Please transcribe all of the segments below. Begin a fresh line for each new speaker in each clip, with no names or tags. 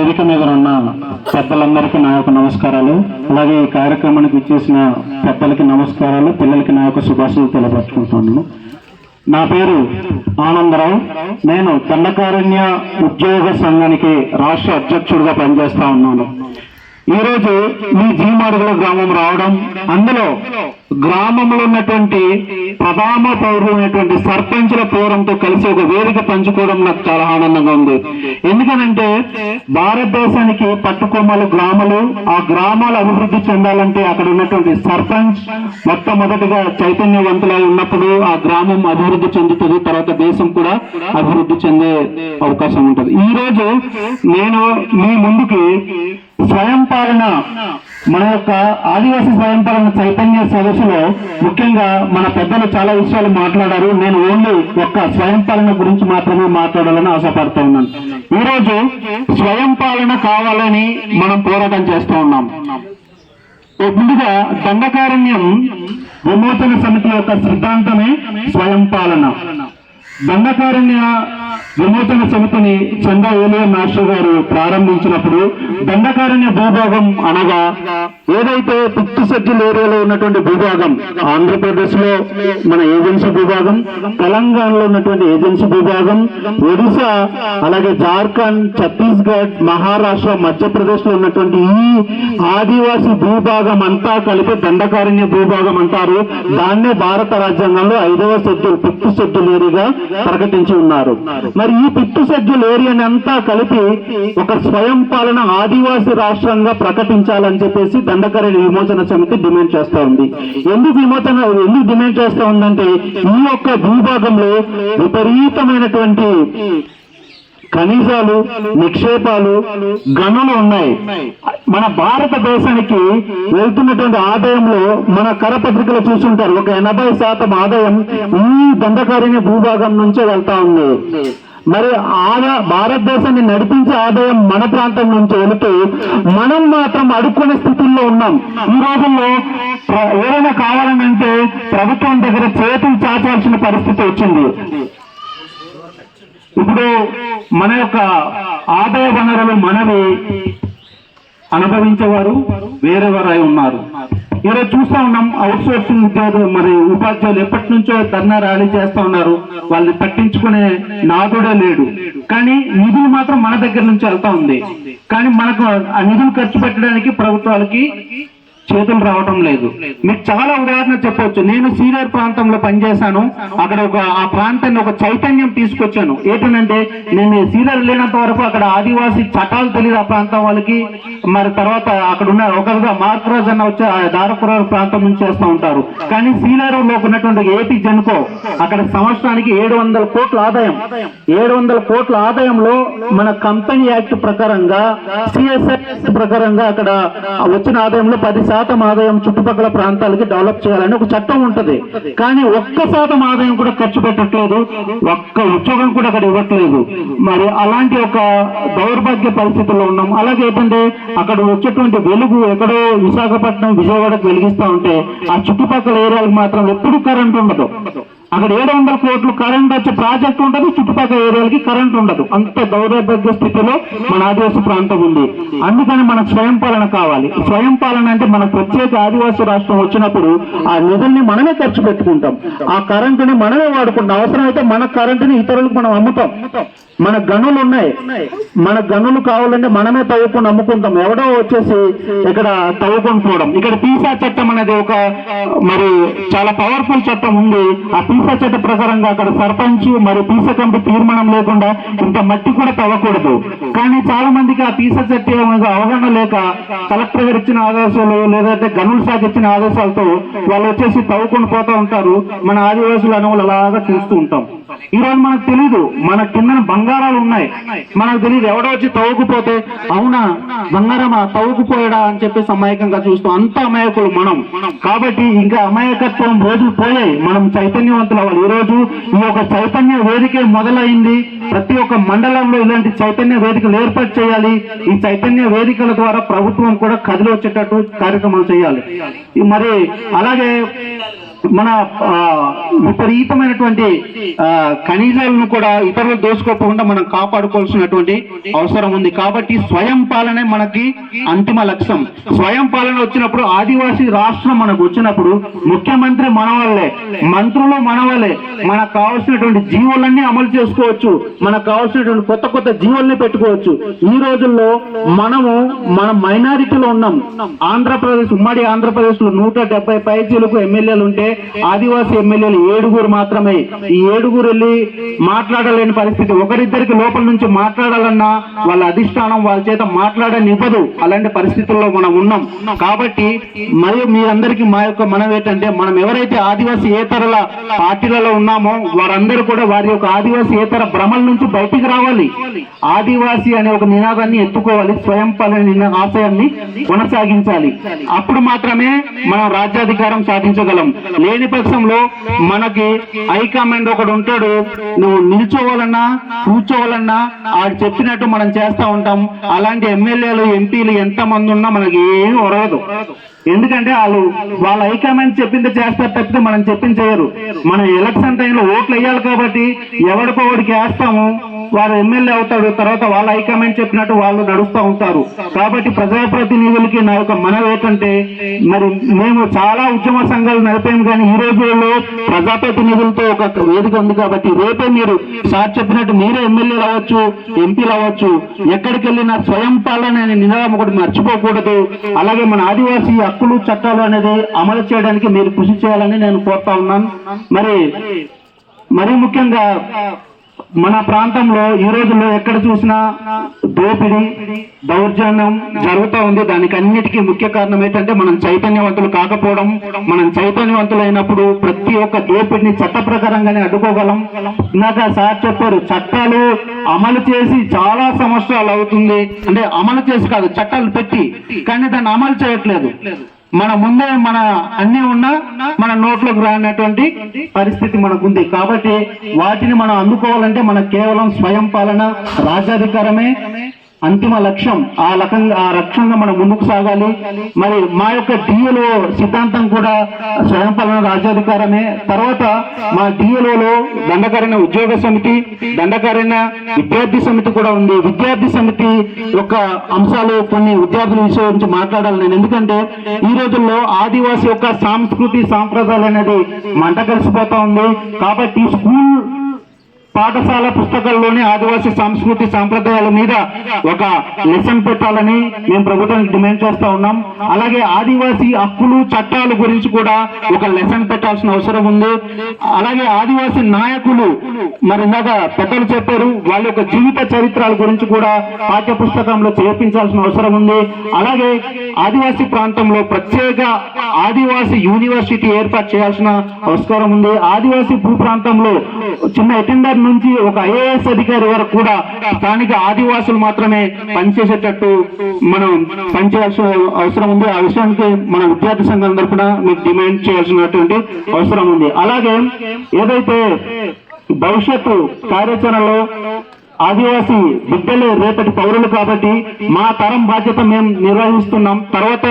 వేదిక మీద ఉన్న పెద్దలందరికీ నా యొక్క నమస్కారాలు. అలాగే ఈ కార్యక్రమానికి ఇచ్చేసిన పెద్దలకి నమస్కారాలు పిల్లలకి నా యొక్క శుభాశలు తెలియపరుచుకుంటున్నాను. నా పేరు ఆనందరావు. నేను దండకారణ్య ఉద్యోగ సంఘానికి రాష్ట్ర అధ్యక్షుడిగా పనిచేస్తా ఉన్నాను. ఈ రోజు మీ జీమాడుగుల గ్రామం రావడం అందులో గ్రామంలో ఉన్నటువంటి ప్రధాన పౌరులైనటువంటి సర్పంచుల పూర్వంతో కలిసి ఒక వేదిక పంచుకోవడం నాకు చాలా ఆనందంగా ఉంది. ఎందుకనంటే భారతదేశానికి పట్టుకొమ్మలు గ్రామాలు ఆ గ్రామాలు అభివృద్ధి చెందాలంటే అక్కడ ఉన్నటువంటి సర్పంచ్ మొట్టమొదటిగా చైతన్యవంతులై ఉన్నప్పుడు ఆ గ్రామం అభివృద్ధి చెందుతుంది తర్వాత దేశం కూడా అభివృద్ధి చెందే అవకాశం ఉంటుంది. ఈ రోజు నేను మీ ముందుకి స్వయం పాలన మన యొక్క ఆదివాసీ స్వయం పాలన చైతన్య సదస్సులో ముఖ్యంగా మన పెద్దలు చాలా విషయాలు మాట్లాడారు. నేను ఓన్లీ ఒక్క స్వయం పాలన గురించి మాత్రమే మాట్లాడాలని ఆశపడుతూ ఉన్నాను. ఈ రోజు స్వయం పాలన కావాలని మనం పోరాటం చేస్తూ ఉన్నాం. ముందుగా దండకారణ్యం విమోచన సమితి యొక్క సిద్ధాంతమే స్వయం పాలన దండకారణ్య విమోచన సమితిని చందా ఏలియ మాస్టర్ గారు ప్రారంభించినప్పుడు దండకారణ్య భూభాగం అనగా ఏదైతే పుట్టు సజ్జుల ఏరియాలో ఉన్నటువంటి భూభాగం ఆంధ్రప్రదేశ్లో మన ఏజెన్సీ భూభాగం తెలంగాణలో ఉన్నటువంటి ఏజెన్సీ భూభాగం ఒడిశా అలాగే జార్ఖండ్ ఛత్తీస్గఢ్ మహారాష్ట్ర మధ్యప్రదేశ్లో ఉన్నటువంటి ఈ ఆదివాసీ భూభాగం అంతా కలిపి దండకారణ్య భూభాగం అంటారు. దాన్నే భారత రాజ్యాంగంలో ఐదవ షెడ్యూల్ పుట్టు షెడ్యూల్ ఏరియాగా ప్రకటించి ఉన్నారు. మరి ఈ పిట్టు షెడ్యూల్ ఏరియాని అంతా కలిపి ఒక స్వయం పాలన ఆదివాసీ రాష్ట్రంగా ప్రకటించాలని చెప్పేసి దండకారణ్య విమోచన సమితి డిమాండ్ చేస్తూ ఉంది. ఎందుకు విమోచన ఎందుకు డిమాండ్ చేస్తూ ఉందంటే ఈ యొక్క భూభాగంలో విపరీతమైనటువంటి ఖనిజాలు నిక్షేపాలు గనులు ఉన్నాయి. మన భారతదేశానికి వెళ్తున్నటువంటి ఆదాయంలో మన కరపత్రికలు చూసుంటారు. ఒక ఎనభై శాతం ఆదాయం ఈ దండకారిణి భూభాగం నుంచే వెళ్తా ఉంది. మరి ఆదా భారతదేశాన్ని నడిపించే ఆదాయం మన ప్రాంతం నుంచి వెళుతూ మనం మాత్రం అడుక్కునే స్థితిలో ఉన్నాం. ఈ రోజుల్లో ఏదైనా ఏదైనా కావాలనంటే ప్రభుత్వం దగ్గర చేతులు చాచాల్సిన పరిస్థితి వచ్చింది. ఇప్పుడు మన యొక్క ఆదాయ వనరులు మనవి అనుభవించేవారు వేరే వారై ఉన్నారు. ఈరోజు చూస్తా ఉన్నాం అవుట్ సోర్సింగ్ ఉద్యోగులు మరి ఉపాధ్యాయులు ఎప్పటి నుంచో ధర్నా ర్యాలీ చేస్తా ఉన్నారు. వాళ్ళని పట్టించుకునే నాదుడే లేడు. కానీ నిధులు మాత్రం మన దగ్గర నుంచి వెళ్తా ఉంది. కానీ మనకు ఆ నిధులు ఖర్చు పెట్టడానికి ప్రభుత్వాలకి చేతులు రావటం లేదు. మీకు చాలా ఉదాహరణ చెప్పొచ్చు. నేను సీనియర్ ప్రాంతంలో పనిచేశాను. అక్కడ ఒక ఆ ప్రాంతాన్ని ఒక చైతన్యం తీసుకొచ్చాను. ఏంటంటే నేను సీనియర్ లేనంత వరకు అక్కడ ఆదివాసి చట్టాలు తెలియదు ఆ ప్రాంతం వాళ్ళకి. మరి తర్వాత అక్కడ ఉన్న ఒకరుగా మార్కరాజ్ అన్న వచ్చి దారపుర ప్రాంతం నుంచి చేస్తూ ఉంటారు. కానీ సీనియర్లో ఉన్నటువంటి ఏపీ జన్కో అక్కడ సంవత్సరానికి ఏడు వందల కోట్ల ఆదాయం. ఏడు వందల కోట్ల ఆదాయంలో మన కంపెనీ యాక్ట్ ప్రకారంగా సిఎస్ఐ ప్రకారంగా అక్కడ వచ్చిన ఆదాయంలో పది శాతం ఆదాయం చుట్టుపక్కల ప్రాంతాలకి డెవలప్ చేయాలని ఒక చట్టం ఉంటది. కానీ ఒక్క శాతం ఆదాయం కూడా ఖర్చు పెట్టట్లేదు. ఒక్క ఉద్యోగం కూడా అక్కడ ఇవ్వట్లేదు. మరి అలాంటి ఒక దౌర్భాగ్య పరిస్థితుల్లో ఉన్నాం. అలాగే ఏంటంటే అక్కడ వచ్చేటువంటి వెలుగు ఎక్కడో విశాఖపట్నం విజయవాడకు వెలిగిస్తా ఉంటే ఆ చుట్టుపక్కల ఏరియాలకు మాత్రం ఎప్పుడు కరెంట్ ఉండదు. అక్కడ ఏడు వందల కోట్లు కరెంట్ వచ్చే ప్రాజెక్ట్ ఉండదు చుట్టుపక్కల ఏరియాలకి కరెంట్ ఉండదు. అంత దౌర్భాగ్య స్థితిలో మన ఆదివాసీ ప్రాంతం ఉంది. అందుకని మనకు స్వయం పాలన కావాలి. స్వయం పాలన అంటే మన ప్రత్యేక ఆదివాసీ రాష్ట్రం వచ్చినప్పుడు ఆ నిధుల్ని మనమే ఖర్చు పెట్టుకుంటాం. ఆ కరెంటుని మనమే వాడుకుంటాం. అవసరమైతే మన కరెంటుని ఇతరులకు మనం అమ్ముతాం. మన గనులు ఉన్నాయి. మన గనులు కావాలంటే మనమే తవ్వుకొని అమ్ముకుంటాం. ఎవడో వచ్చేసి ఇక్కడ తవ్వుకొని పోవడం. ఇక్కడ పీసా చట్టం అనేది ఒక మరి చాలా పవర్ఫుల్ చట్టం ఉంది. ఆ పీసా చట్ట ప్రకారంగా అక్కడ సర్పంచ్ మరి పీస కమిటీ తీర్మానం లేకుండా ఇంత మట్టి కూడా తవ్వకూడదు. కానీ చాలా మందికి ఆ పీసా చట్ట మీద అవగాహన లేక కలెక్టర్ గారు ఇచ్చిన ఆదేశాలు లేదంటే గనుల శాఖ ఇచ్చిన ఆదేశాలతో వాళ్ళు వచ్చేసి తవ్వుకొని పోతూ ఉంటారు. మన ఆదివాసుల అనువులు అలాగా చూస్తూ ఉంటాం. ఈ రోజు మనకు తెలీదు. మన కింద బంగారాలు ఉన్నాయి. మనకు తెలియదు ఎవడో వచ్చి తవ్వుకుపోతే అవునా? బంగారమా? తవ్వుకుపోయాడా అని చెప్పేసి అమాయకంగా చూస్తాం అంత అమాయకులు మనం. కాబట్టి ఇంకా అమాయకత్వం రోజులు పోయాయి. మనం చైతన్యవంతులు అవ్వాలి. ఈ రోజు ఈ యొక్క చైతన్య వేదిక మొదలైంది. ప్రతి ఒక్క మండలంలో ఇలాంటి చైతన్య వేదికలు ఏర్పాటు చేయాలి. ఈ చైతన్య వేదికల ద్వారా ప్రభుత్వం కూడా కదిలి వచ్చేటట్టు కార్యక్రమాలు చేయాలి. మరి అలాగే మన విపరీతమైనటువంటి ఖనిజాలను కూడా ఇతరులు దోసుకోకుండా మనం కాపాడుకోవాల్సినటువంటి అవసరం ఉంది. కాబట్టి స్వయం పాలనే మనకి అంతిమ లక్ష్యం. స్వయం పాలన వచ్చినప్పుడు ఆదివాసీ రాష్ట్రం మనకు వచ్చినప్పుడు ముఖ్యమంత్రి మన వాళ్ళే మంత్రులు మన వాళ్ళే మనకు కావాల్సినటువంటి జీవులన్నీ అమలు చేసుకోవచ్చు. మనకు కావాల్సినటువంటి కొత్త కొత్త జీవుల్ని పెట్టుకోవచ్చు. ఈ రోజుల్లో మనము మన మైనారిటీలో ఉన్నాం. ఆంధ్రప్రదేశ్ ఉమ్మడి ఆంధ్రప్రదేశ్లో నూట డెబ్బై పైచీలకు ఎమ్మెల్యేలు ఉంటే ఆదివాసీ ఎమ్మెల్యేలు ఏడుగురు మాత్రమే. ఈ ఏడుగురు వెళ్ళి మాట్లాడలేని పరిస్థితి. ఒకరిద్దరికి లోపల నుంచి మాట్లాడాలన్నా వాళ్ళ అధిష్టానం వాళ్ళ చేత మాట్లాడనివ్వదు. అలాంటి పరిస్థితుల్లో మనం ఉన్నాం. కాబట్టి మరియు మీ మా యొక్క మనం ఏంటంటే మనం ఎవరైతే ఆదివాసీ ఏతరుల పార్టీలలో ఉన్నామో వారందరూ కూడా వారి యొక్క ఆదివాసీ ఏతర భ్రమల నుంచి బయటికి రావాలి. ఆదివాసీ అనే ఒక నినాదాన్ని ఎత్తుకోవాలి. స్వయం పాలన ఆశయాన్ని కొనసాగించాలి. అప్పుడు మాత్రమే మనం రాజ్యాధికారం సాధించగలం. లేని పక్షంలో మనకి హైకమాండ్ ఒకడు ఉంటాడు. నువ్వు నిల్చోవాలన్నా కూర్చోవాలన్నా ఆడు చెప్పినట్టు మనం చేస్తా ఉంటాం. అలాంటి ఎమ్మెల్యేలు ఎంపీలు ఎంతమంది ఉన్నా మనకి ఏమి ఒరగదు ఎందుకంటే వాళ్ళు వాళ్ళ హైకమాండ్ చెప్పింది చేస్తారు తప్పితే మనం చెప్పింది చేయరు. మనం ఎలక్షన్ టైంలో ఓట్లు వేయాలి కాబట్టి ఎవడికో వాడికి వేస్తాము. వారు ఎమ్మెల్యే అవుతాడు తర్వాత వాళ్ళ హైకమాండ్ చెప్పినట్టు వాళ్ళు నడుస్తూ ఉంటారు. కాబట్టి ప్రజాప్రతినిధులకి నా యొక్క మనవి ఏంటంటే మరి మేము చాలా ఉద్యమ సంఘాలు నడిపాము కానీ ఈ రోజుల్లో ప్రజాప్రతినిధులతో ఒక వేదిక ఉంది కాబట్టి రేపే మీరు సార్ చెప్పినట్టు మీరే ఎమ్మెల్యేలు అవ్వచ్చు ఎంపీలు అవ్వచ్చు ఎక్కడికి వెళ్ళినా స్వయం పాలన అనే నినాదం ఒకటి మర్చిపోకూడదు. అలాగే మన ఆదివాసీ హక్కులు చట్టాలు అనేది అమలు చేయడానికి మీరు కృషి చేయాలని నేను కోరుతా ఉన్నాను. మరి మరీ ముఖ్యంగా మన ప్రాంతంలో ఈ రోజుల్లో ఎక్కడ చూసినా దోపిడీ దౌర్జన్యం జరుగుతూ ఉంది. దానికి అన్నిటికీ ముఖ్య కారణం ఏంటంటే మనం చైతన్యవంతులు కాకపోవడం. మనం చైతన్యవంతులు అయినప్పుడు ప్రతి ఒక్క దోపిడిని చట్ట ప్రకారంగానే అడ్డుకోగలం. ఇందాక సార్ చెప్పారు చట్టాలు అమలు చేసి చాలా సంవత్సరాలు అవుతుంది. అంటే అమలు చేసి కాదు చట్టాలు పెట్టి కానీ దాన్ని అమలు చేయట్లేదు. మన ముందే మన అన్ని ఉన్నా మన నోట్లోకి రానటువంటి పరిస్థితి మనకుంది. కాబట్టి వాటిని మనం అందుకోవాలంటే మన కేవలం స్వయం పాలన రాజాధికారమే అంతిమ లక్ష్యం ఆ లకంగా ఆ లక్ష్యంగా మనం ముందుకు సాగాలి. మరి మా యొక్క డిఎల్ఓ సిద్ధాంతం కూడా స్వయం పాలన రాజ్యాధికారమే. తర్వాత మా డిఎల్ఓలో దండకారణ్య ఉద్యోగ సమితి దండకారణ్య విద్యార్థి సమితి కూడా ఉంది. విద్యార్థి సమితి యొక్క అంశాలు కొన్ని విద్యార్థుల విషయం గురించి మాట్లాడాలి నేను. ఎందుకంటే ఈ రోజుల్లో ఆదివాసి యొక్క సాంస్కృతి సాంప్రదాయాలు అనేది మంట కలిసిపోతా ఉంది. కాబట్టి స్కూల్ పాఠశాల పుస్తకాల్లోనే ఆదివాసీ సంస్కృతి సాంప్రదాయాల మీద ఒక లెసన్ పెట్టాలని మేము ప్రభుత్వానికి డిమాండ్ చేస్తా ఉన్నాం. అలాగే ఆదివాసీ హక్కులు చట్టాల గురించి కూడా ఒక లెసన్ పెట్టాల్సిన అవసరం ఉంది. అలాగే ఆదివాసీ నాయకులు మరి ఇందాక పెద్దలు చెప్పారు వాళ్ళ యొక్క జీవిత చరిత్రల గురించి కూడా పాఠ్య పుస్తకంలో చేర్పించాల్సిన అవసరం ఉంది. అలాగే ఆదివాసీ ప్రాంతంలో ప్రత్యేక ఆదివాసీ యూనివర్సిటీ ఏర్పాటు చేయాల్సిన అవసరం ఉంది. ఆదివాసీ భూ ప్రాంతంలో చిన్న అటెండర్ నుంచి ఒక ఐఏఎస్ అధికారి వరకు కూడా స్థానిక ఆదివాసులు మాత్రమే పనిచేసేటట్టు మనం పనిచేయాల్సిన అవసరం ఉంది. ఆ విషయానికి మన విద్యార్థి సంఘం తరఫున మీకు డిమాండ్ చేయాల్సినటువంటి అవసరం ఉంది. అలాగే ఏదైతే భవిష్యత్తు కార్యాచరణలో ఆదివాసీ బిడ్డలే రేపటి పౌరులు కాబట్టి మా తరం బాధ్యత మేము నిర్వహిస్తున్నాం. తర్వాత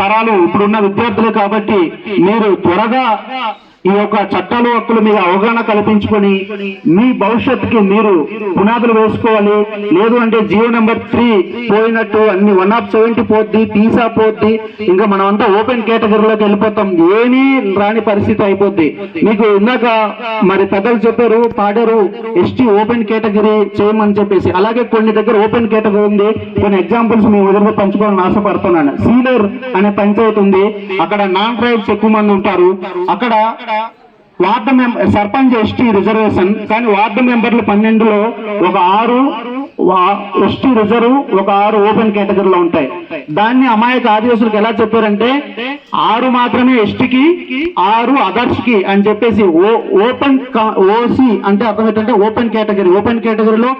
తరాలు ఇప్పుడున్న విద్యార్థులే కాబట్టి మీరు త్వరగా ఈ యొక్క చట్టాలు హక్కుల మీద అవగాహన కల్పించుకొని మీ భవిష్యత్తుకి మీరు పునాదులు వేసుకోవాలి. లేదు అంటే జియో నెంబర్ త్రీ పోయినట్టు అన్ని వన్ ఆఫ్ సెవెంటీ పోద్ది పీసా పోద్ది ఇంకా మనం అంతా ఓపెన్ కేటగిరీలోకి వెళ్ళిపోతాం. ఏమీ రాని పరిస్థితి అయిపోద్ది. మీకు ఇందాక మరి పెద్దలు చెప్పారు పాడారు ఎస్టీ ఓపెన్ కేటగిరీ చేయమని చెప్పేసి. అలాగే కొన్ని దగ్గర ఓపెన్ కేటగిరీ ఉంది. కొన్ని ఎగ్జాంపుల్స్ మేము ఎదురుగా పంచుకోవాలని ఆశపడుతున్నాను. సీలర్ అనే పంచాయతీ ఉంది. అక్కడ నాన్ ట్రైబ్స్ ఎక్కువ మంది ఉంటారు. అక్కడ ward member sarpanch ST reservation కానీ వార్డు మెంబర్లు పన్నెండులో ఒక ఆరు ఎస్టీ రిజర్వ్ ఒక ఆరు ఓపెన్ కేటగిరీలో ఉంటాయి. దాన్ని అమాయక ఆదివాసులకు ఎలా చెప్పారంటే ఆరు మాత్రమే ఎస్టీకి ఆరు అదర్స్కి అని చెప్పేసి ఓ ఓపెన్ ఓసీ అంటే అర్థం ఏంటంటే ఓపెన్ కేటగిరీ. ఓపెన్ కేటగిరీలో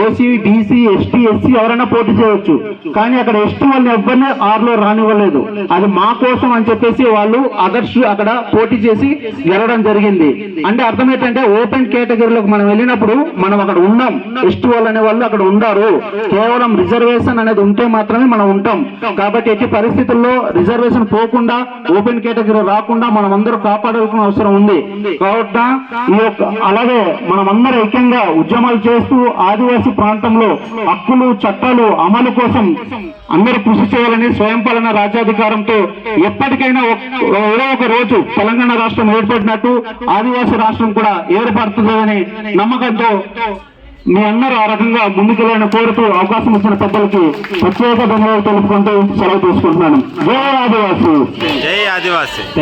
ఓసీ బీసీ ఎస్టీ ఎస్సీ ఎవరైనా పోటీ చేయవచ్చు. కానీ అక్కడ ఎస్టీ వాళ్ళని ఎవరిని ఆరులో రానివ్వలేదు. అది మా కోసం అని చెప్పేసి వాళ్ళు అదర్స్ అక్కడ పోటీ చేసి గెలవడం జరిగింది. అంటే అర్థం ఏంటంటే ఓపెన్ కేటగిరీలోకి మనం వెళ్ళినప్పుడు మనం అక్కడ ఉన్నాం. ఎస్టీ వాళ్ళు అనే వాళ్ళు అక్కడ ఉండరు. కేవలం రిజర్వేషన్ అనేది ఉంటే మాత్రమే మనం ఉంటాం. కాబట్టి ఎట్టి పరిస్థితుల్లో రిజర్వేషన్ పోకుండా ఓపెన్ కేటగిరీ రాకుండా మనం అందరూ కాపాడాల్సిన అవసరం ఉంది. కాబట్టి ఈ యొక్క అలాగే మనం అందరూ ఐక్యంగా ఉద్యమాలు చేస్తూ ఆదివాసీ ప్రాంతంలో హక్కులు చట్టాలు అమలు కోసం అందరూ కృషి చేయాలని స్వయం పాలన రాజ్యాధికారంతో ఎప్పటికైనా ఏదో ఒక రోజు తెలంగాణ రాష్ట్రం ఏర్పడినట్టు ఆదివాసీ రాష్ట్రం కూడా ఏర్పడుతుందని నమ్మకంతో మీ అందరూ ఆ రకంగా ముందుకెళ్ళని కోరుతూ అవకాశం ఇచ్చిన పెద్దలకి ప్రత్యేక ధన్యవాదాలు తెలుపుకుంటూ సెలవు తీసుకుంటున్నాను. జై ఆదివాసి.
జై ఆదివాసి.